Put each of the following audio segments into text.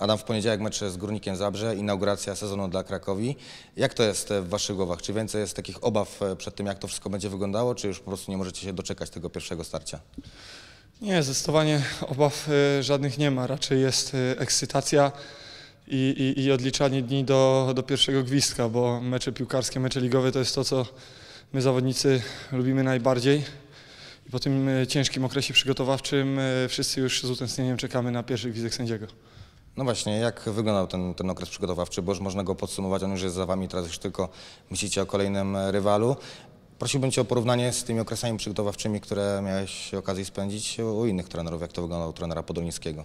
Adam, w poniedziałek mecz z Górnikiem Zabrze, inauguracja sezonu dla Krakowi. Jak to jest e, w Waszych głowach? Czy więcej jest takich obaw e, przed tym, jak to wszystko będzie wyglądało, czy już po prostu nie możecie się doczekać tego pierwszego starcia? Nie, zdecydowanie obaw y, żadnych nie ma. Raczej jest ekscytacja i, i, i odliczanie dni do, do pierwszego gwizdka, bo mecze piłkarskie, mecze ligowe to jest to, co my zawodnicy lubimy najbardziej. Po tym ciężkim okresie przygotowawczym wszyscy już z utęsknieniem czekamy na pierwszy gwizdek sędziego. No właśnie, jak wyglądał ten, ten okres przygotowawczy, bo już można go podsumować, on już jest za Wami, teraz już tylko myślicie o kolejnym e, rywalu. Prosiłbym Cię o porównanie z tymi okresami przygotowawczymi, które miałeś okazję spędzić u innych trenerów, jak to wyglądało u trenera Podolnickiego.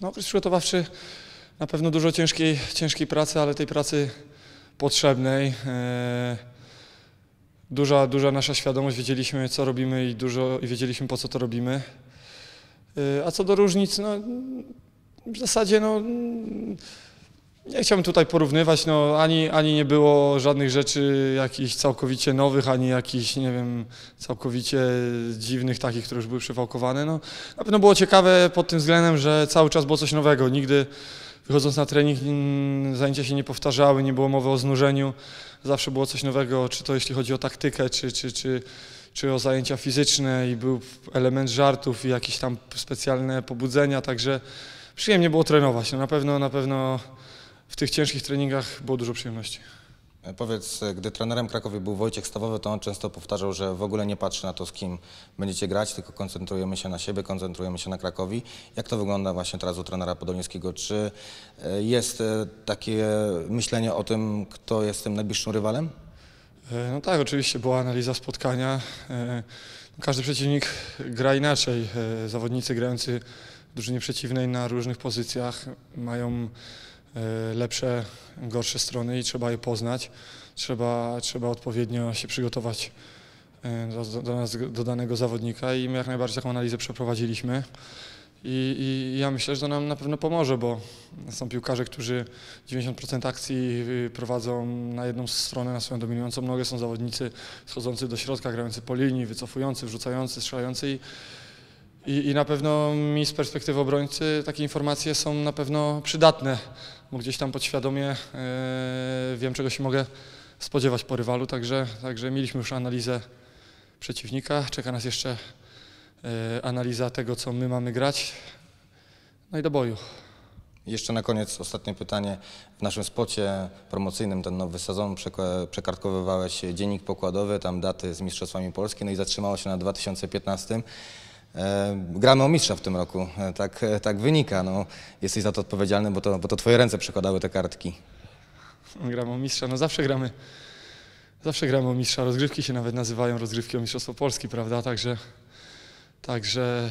No, okres przygotowawczy na pewno dużo ciężkiej, ciężkiej pracy, ale tej pracy potrzebnej. Duża, duża nasza świadomość, wiedzieliśmy co robimy i dużo i wiedzieliśmy po co to robimy. E, A co do różnic, no w zasadzie no nie chciałbym tutaj porównywać, no ani, ani nie było żadnych rzeczy jakichś całkowicie nowych, ani jakichś, nie wiem, całkowicie dziwnych takich, które już były przewałkowane. No, na pewno było ciekawe pod tym względem, że cały czas było coś nowego. Nigdy wychodząc na trening zajęcia się nie powtarzały, nie było mowy o znużeniu. Zawsze było coś nowego, czy to jeśli chodzi o taktykę, czy, czy, czy, czy o zajęcia fizyczne i był element żartów i jakieś tam specjalne pobudzenia, także przyjemnie było trenować. No, na pewno, na pewno w tych ciężkich treningach było dużo przyjemności. E, Powiedz, e, gdy trenerem Krakowi był Wojciech Stawowy, to on często powtarzał, że w ogóle nie patrzy na to, z kim będziecie grać, tylko koncentrujemy się na siebie, koncentrujemy się na Krakowi. Jak to wygląda właśnie teraz u trenera Podolnickiego? Czy e, jest takie myślenie o tym, kto jest tym najbliższym rywalem? E, No tak, oczywiście była analiza spotkania. E, Każdy przeciwnik gra inaczej. E, Zawodnicy grający w drużynie przeciwnej na różnych pozycjach mają lepsze, gorsze strony i trzeba je poznać. Trzeba, trzeba odpowiednio się przygotować do, do, nas, do danego zawodnika i my jak najbardziej taką analizę przeprowadziliśmy. I, I ja myślę, że to nam na pewno pomoże, bo są piłkarze, którzy 90% akcji y, prowadzą na jedną stronę, na swoją dominującą nogę. Są zawodnicy schodzący do środka, grający po linii, wycofujący, wrzucający, strzelający. I, i, I na pewno mi z perspektywy obrońcy takie informacje są na pewno przydatne, bo gdzieś tam podświadomie e, wiem, czego się mogę spodziewać po rywalu. Także, także mieliśmy już analizę przeciwnika. Czeka nas jeszcze analiza tego, co my mamy grać. No i do boju. Jeszcze na koniec ostatnie pytanie. W naszym spocie promocyjnym ten nowy sezon przekartkowywałeś dziennik pokładowy, tam daty z Mistrzostwami Polski, no i zatrzymało się na 2015. E, gramy o mistrza w tym roku, e, tak, e, tak wynika. No, jesteś za to odpowiedzialny, bo to, bo to twoje ręce przekładały te kartki. Gramy o mistrza, no zawsze gramy, zawsze gramy o mistrza. Rozgrywki się nawet nazywają rozgrywki o Mistrzostwo Polski, prawda? Także, także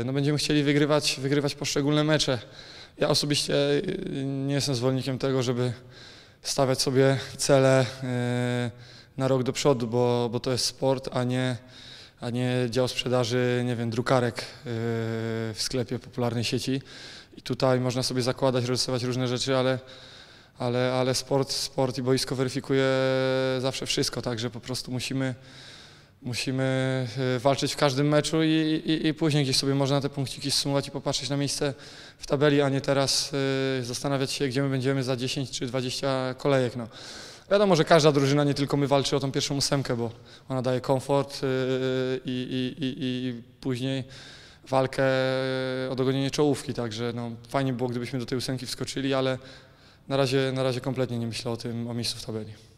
e, no będziemy chcieli wygrywać, wygrywać poszczególne mecze. Ja osobiście e, nie jestem zwolennikiem tego, żeby stawiać sobie cele e, na rok do przodu, bo, bo to jest sport, a nie, a nie dział sprzedaży, nie wiem, drukarek w sklepie popularnej sieci. I tutaj można sobie zakładać, rysować różne rzeczy, ale ale, ale sport, sport i boisko weryfikuje zawsze wszystko, także po prostu musimy, musimy e, walczyć w każdym meczu i, i, i później gdzieś sobie można te punkciki zsumować i popatrzeć na miejsce w tabeli, a nie teraz e, zastanawiać się, gdzie my będziemy za 10 czy 20 kolejek. No. Wiadomo, że każda drużyna, nie tylko my, walczy o tą pierwszą ósemkę, bo ona daje komfort e, i, i, później walkę o dogonienie czołówki, także no, fajnie było, gdybyśmy do tej ósemki wskoczyli, ale na razie, na razie kompletnie nie myślę o tym, o miejscu w tabeli.